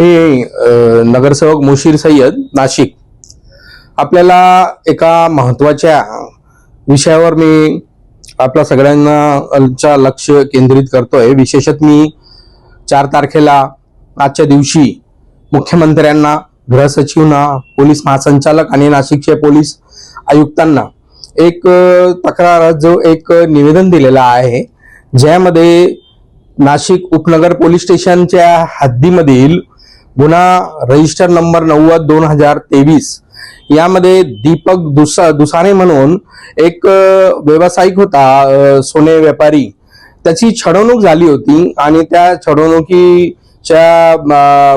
मी नगरसेवक मुशीर सय्यद नाशिक. आपल्याला एका महत्त्वाच्या विषयावर मी आपल्या सगळ्यांना लक्ष केंद्रित करतोय. विशेषत मी चार तारखेला आजच्या दिवशी मुख्यमंत्र्यांना गृहसचिवना पोलीस महासंचालक आणि नाशिकचे पोलीस आयुक्तांना एक तक्रार जो एक निवेदन दिलेला आहे ज्यामध्ये नाशिक उपनगर पोलीस स्टेशनच्या हद्दीमधील गुन्हा रजिस्टर नंबर नव्वद दोन हजार तेवीस. यामध्ये दीपक दुसा दुसाने म्हणून एक व्यावसायिक होता सोने व्यापारी. त्याची छडवणूक झाली होती आणि त्या छडवणुकीच्या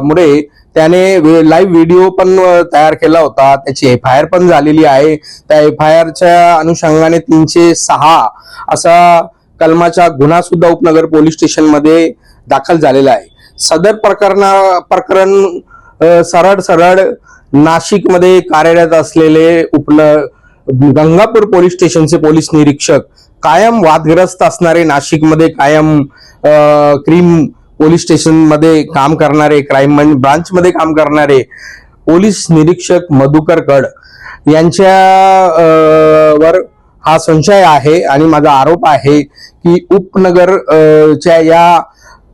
मुळे त्याने लाईव्ह व्हिडिओ पण तयार केला होता. त्याची एफ आय आर पण झालेली आहे. त्या एफ आय आरच्या अनुषंगाने तीनशे सहा असा कलमाचा गुन्हा सुद्धा उपनगर पोलीस स्टेशनमध्ये दाखल झालेला आहे. सदर प्रकरणा प्रकरण सरळ सरळ नाशिकमध्ये कार्यरत असलेले उपल गंगापूर पोलीस स्टेशनचे पोलीस निरीक्षक कायम वादग्रस्त असणारे नाशिकमध्ये कायम क्रीम पोलीस स्टेशनमध्ये काम करणारे क्राईम ब्रांचमध्ये काम करणारे पोलीस निरीक्षक मधुकर कड यांच्या वर हा संशय आहे आणि माझा आरोप आहे की उपनगर च्या या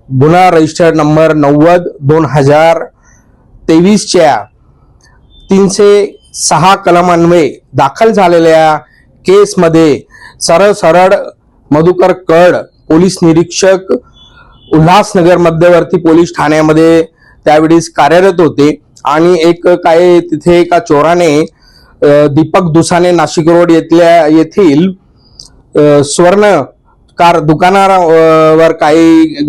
गुन्हा रजिस्टर नंबर नव्वद दोन हजार तेवीसच्या तीनशे सहा कलमान्वये दाखल झालेल्या केसमध्ये सरळ सरळ मधुकर कड पोलीस निरीक्षक उल्हासनगर मध्यवर्ती पोलीस ठाण्यामध्ये त्यावेळीस कार्यरत होते. आणि एक काय तिथे एका चोराने दीपक दुसाने नाशिक रोड येथल्या येथील स्वर्ण कार दुकानावर काही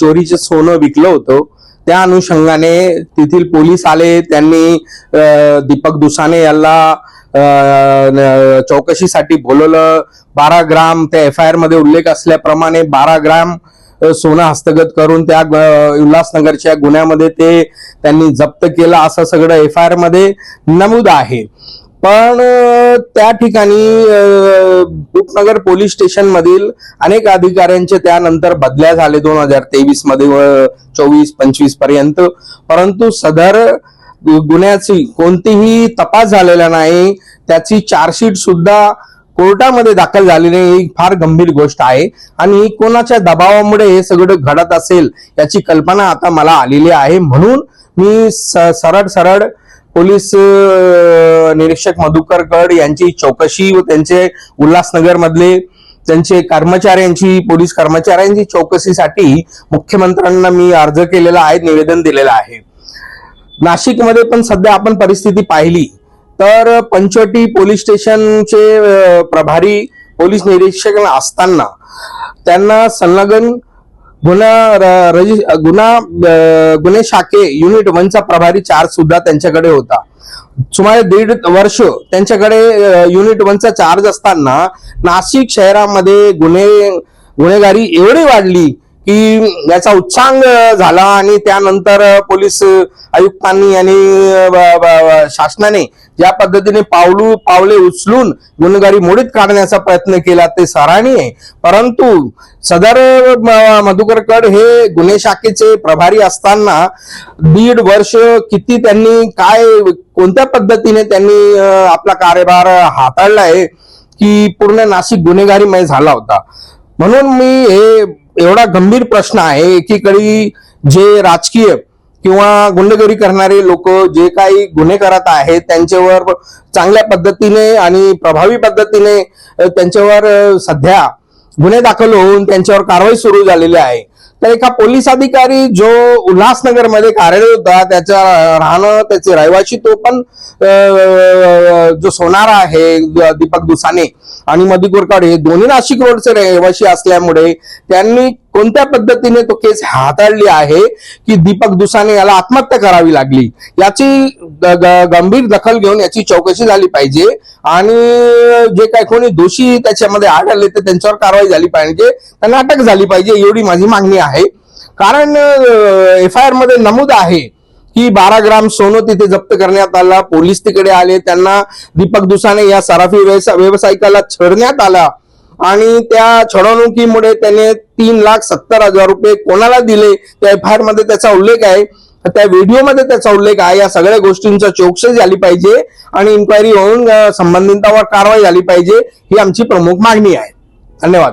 चोरीचे सोनं विकलं होतं. त्या अनुषंगाने तेथील पोलीस आले. त्यांनी दीपक दुसाने याला चौकशीसाठी बोलवलं. बारा ग्राम त्या एफ आय आरमध्ये उल्लेख असल्याप्रमाणे बारा ग्राम सोनं हस्तगत करून त्या उल्हासनगरच्या गुन्ह्यामध्ये ते त्यांनी जप्त केलं. असं सगळं एफ आय आरमध्ये नमूद आहे. पण त्या ठिकाणी उपनगर पोलीस स्टेशन मधील अनेक अधिकाऱ्यांचे त्यानंतर बदल्या झाले दोन हजार तेवीसमध्ये व चोवीस पंचवीसपर्यंत. परंतु सदर गुन्ह्याची कोणतीही तपास झालेला नाही त्याची चार्जशीट सुद्धा कोर्टामध्ये दाखल झाली नाही ही फार गंभीर गोष्ट आहे. आणि कोणाच्या दबावामुळे हे सगळं घडत असेल याची कल्पना आता मला आलेली आहे. म्हणून मी स- सरळ सरळ पोलीस निरीक्षक मधुकर गड यांची चौकशी व त्यांचे उल्हासनगर मधले त्यांचे कर्मचाऱ्यांची पोलीस कर्मचाऱ्यांची चौकशीसाठी मुख्यमंत्र्यांना मी अर्ज केलेला आहे निवेदन दिलेलं आहे. नाशिकमध्ये पण सध्या आपण परिस्थिती पाहिली तर पंचवटी पोलीस स्टेशनचे प्रभारी पोलीस निरीक्षक असताना त्यांना संलग्न गुन्हा रजि गुन्हा गुन्हे शाखे युनिट वनचा प्रभारी चार्ज सुद्धा त्यांच्याकडे होता. सुमारे दीड वर्ष त्यांच्याकडे युनिट वनचा चार्ज असताना नाशिक शहरामध्ये गुन्हे गुन्हेगारी एवढी वाढली की याचा उच्चांग झाला आणि त्यानंतर पोलीस आयुक्तांनी आणि शासनाने ज्या पद्धतीने पावलू पावले उचलून गुन्हेगारी मोडीत काढण्याचा प्रयत्न केला ते सराहनीय आहे. परंतु सदर म- मधुकर कड हे गुन्हे शाखेचे प्रभारी असताना दीड वर्ष किती त्यांनी काय कोणत्या पद्धतीने त्यांनी आपला कार्यभार हाताळलाय की पूर्ण नाशिक गुन्हेगारीमय झाला होता? म्हणून मी हे एवढा गंभीर प्रश्न आहे. एकीकडे जे राजकीय किंवा गुंडगिरी करणारे लोक जे काही गुन्हे करत आहेत त्यांच्यावर चांगल्या पद्धतीने आणि प्रभावी पद्धतीने त्यांच्यावर सध्या गुन्हे दाखल होऊन त्यांच्यावर कारवाई सुरू झालेली आहे. तर एका पोलीस अधिकारी जो उल्हासनगरमध्ये कार्यरत होता त्याचा राहणं त्याचे रहिवाशी तो पण जो सोनारा आहे दीपक दुसाने आणि मधुकुरकाड हे दोन्ही नाशिक रोडचे रहिवाशी असल्यामुळे त्यांनी कोणत्या पद्धतीने तो केस हाताळली आहे की दीपक दुसाने याला आत्महत्या करावी लागली? याची गंभीर दखल घेऊन याची चौकशी झाली पाहिजे आणि जे काही कोणी दोषी त्याच्यामध्ये आढळले तर त्यांच्यावर कारवाई झाली पाहिजे त्यांना अटक झाली पाहिजे एवढी माझी मागणी आहे. कारण एफ आय आरमध्ये नमूद आहे की बारा ग्राम सोनं तिथे जप्त करण्यात आला पोलीस तिकडे आले त्यांना दीपक दुसाने या सराफी व्यवसायिकाला व्यावसायिकाला छळण्यात आला आणि त्या छळवणुकीमुळे त्याने तीन लाख सत्तर हजार रुपये कोणाला दिले त्या एफ आय आरमध्ये त्याचा उल्लेख आहे. त्या व्हिडिओमध्ये त्याचा उल्लेख आहे. या सगळ्या गोष्टींचा चौकशी झाली पाहिजे आणि इन्क्वायरी होऊन संबंधितांवर कारवाई झाली पाहिजे ही आमची प्रमुख मागणी आहे. धन्यवाद.